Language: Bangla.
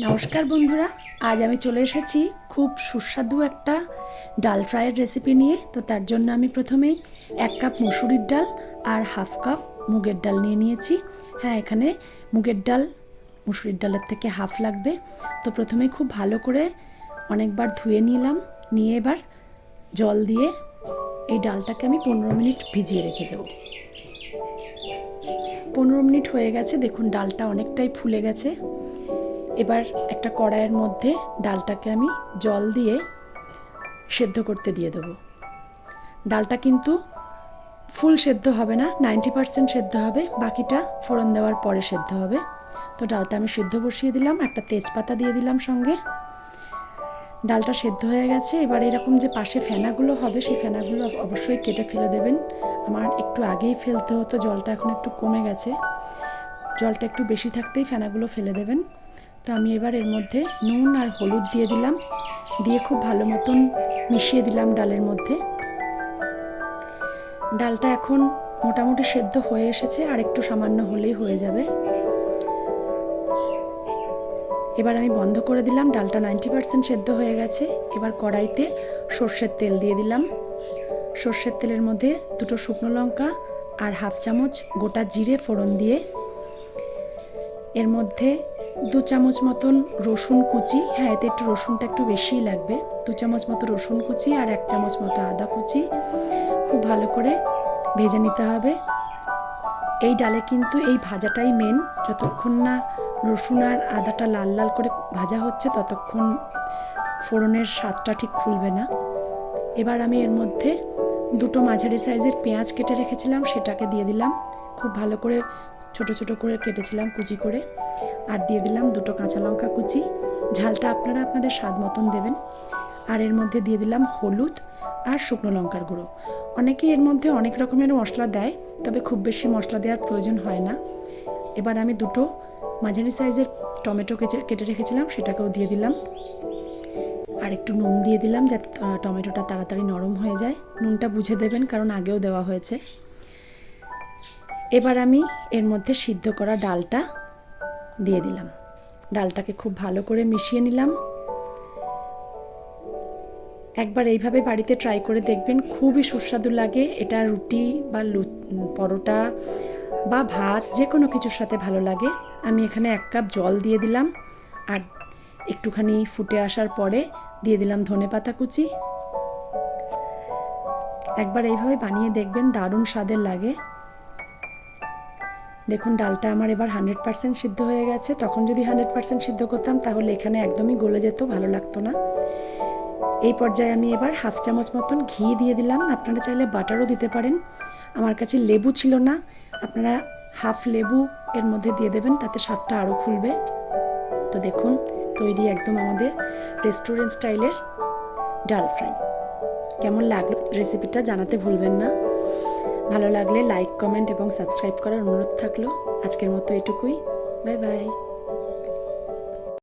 নমস্কার বন্ধুরা, আজ আমি চলে এসেছি খুব সুস্বাদু একটা ডাল ফ্রাইয়ের রেসিপি নিয়ে। তো তার জন্য আমি প্রথমেই এক কাপ মুসুরির ডাল আর হাফ কাপ মুগের ডাল নিয়ে নিয়েছি। হ্যাঁ এখানে মুগের ডাল, মুসুরির ডালের থেকে হাফ লাগবে। তো প্রথমে খুব ভালো করে অনেকবার ধুয়ে নিলাম। নিয়ে এবার জল দিয়ে এই ডালটাকে আমি পনেরো মিনিট ভিজিয়ে রেখে দেবো। পনেরো মিনিট হয়ে গেছে, দেখুন ডালটা অনেকটাই ফুলে গেছে। এবার একটা কড়াইয়ের মধ্যে ডালটাকে আমি জল দিয়ে সেদ্ধ করতে দিয়ে দেবো। ডালটা কিন্তু ফুল সেদ্ধ হবে না, নাইনটি পার্সেন্ট সেদ্ধ হবে, বাকিটা ফোড়ন দেওয়ার পরে সেদ্ধ হবে। তো ডালটা আমি সেদ্ধ বসিয়ে দিলাম, একটা তেজপাতা দিয়ে দিলাম সঙ্গে। ডালটা সেদ্ধ হয়ে গেছে, এবার এরকম যে পাশে ফেনাগুলো হবে, সেই ফেনাগুলো অবশ্যই কেটে ফেলে দেবেন। আমার একটু আগেই ফেলতে হতো, জলটা এখন একটু কমে গেছে। জলটা একটু বেশি থাকতেই ফেনাগুলো ফেলে দেবেন। তো আমি এবার এর মধ্যে নুন আর হলুদ দিয়ে দিলাম। দিয়ে খুব ভালো মতন মিশিয়ে দিলাম ডালের মধ্যে। ডালটা এখন মোটামুটি সেদ্ধ হয়ে এসেছে, আর একটু সামান্য হলেই হয়ে যাবে। এবার আমি বন্ধ করে দিলাম, ডালটা নাইনটি পার্সেন্ট সেদ্ধ হয়ে গেছে। এবার কড়াইতে সর্ষের তেল দিয়ে দিলাম। সর্ষের তেলের মধ্যে দুটো শুকনো লঙ্কা আর হাফ চামচ গোটা জিরে ফোড়ন দিয়ে। এর মধ্যে দু চামচ মতন রসুন কুচি। হ্যাঁ এতে একটু রসুনটা একটু বেশিই লাগবে। দু চামচ মতো রসুন কুচি আর এক চামচ মতো আদা কুচি। খুব ভালো করে ভেজে নিতে হবে। এই ডালে কিন্তু এই ভাজাটাই মেন যতক্ষণ না রসুন আর আদাটা লাল লাল করে ভাজা হচ্ছে, ততক্ষণ ফোড়নের স্বাদটা ঠিক খুলবে না। এবার আমি এর মধ্যে দুটো মাঝারি সাইজের পেঁয়াজ কেটে রেখেছিলাম, সেটাকে দিয়ে দিলাম। খুব ভালো করে ছোট ছোট করে কেটেছিলাম কুচি করে। আর দিয়ে দিলাম দুটো কাঁচা লঙ্কা কুচি। ঝালটা আপনারা আপনাদের স্বাদ মতন দেবেন। আর এর মধ্যে দিয়ে দিলাম হলুদ আর শুকনো লঙ্কার গুঁড়ো। অনেকেই এর মধ্যে অনেক রকমের মশলা দেয়, তবে খুব বেশি মশলা দেওয়ার প্রয়োজন হয় না। এবার আমি দুটো মাঝারি সাইজের টমেটো কেটে রেখেছিলাম, সেটাকেও দিয়ে দিলাম। আর একটু নুন দিয়ে দিলাম যাতে টমেটোটা তাড়াতাড়ি নরম হয়ে যায়। নুনটা বুঝে দেবেন, কারণ আগেও দেওয়া হয়েছে। এবার আমি এর মধ্যে সিদ্ধ করা ডালটা দিয়ে দিলাম। ডালটাকে খুব ভালো করে মিশিয়ে নিলাম। একবার এইভাবে বাড়িতে ট্রাই করে দেখবেন খুবই সুস্বাদু লাগে। এটা রুটি বা লু পরোটা বা ভাত যে কোনো কিছুর সাথে ভালো লাগে। আমি এখানে এক কাপ জল দিয়ে দিলাম। আর একটুখানি ফুটে আসার পরে দিয়ে দিলাম ধনে পাতা কুচি। একবার এইভাবে বানিয়ে দেখবেন দারুণ স্বাদের লাগে। দেখুন, ডালটা আমার এবার হান্ড্রেড পার্সেন্ট সিদ্ধ হয়ে গেছে। তখন যদি হান্ড্রেড পার্সেন্ট সিদ্ধ করতাম, তাহলে এখানে একদমই গলে যেত, ভালো লাগতো না। এই পর্যায়ে আমি এবার হাফ চামচ মতন ঘি দিয়ে দিলাম। আপনারা চাইলে বাটারও দিতে পারেন। আমার কাছে লেবু ছিল না। আপনারা হাফ লেবু এর মধ্যে দিয়ে দেবেন, তাতে স্বাদটা আরও খুলবে। তো দেখুন, তৈরি একদম আমাদের রেস্টুরেন্ট স্টাইলের ডাল ফ্রাই। কেমন লাগল? রেসিপিটা জানাতে ভুলবেন না। ভালো লাগলে লাইক কমেন্ট এবং সাবস্ক্রাইব করার অনুরোধ থাকল। আজকের মতো এটুকুই। Bye bye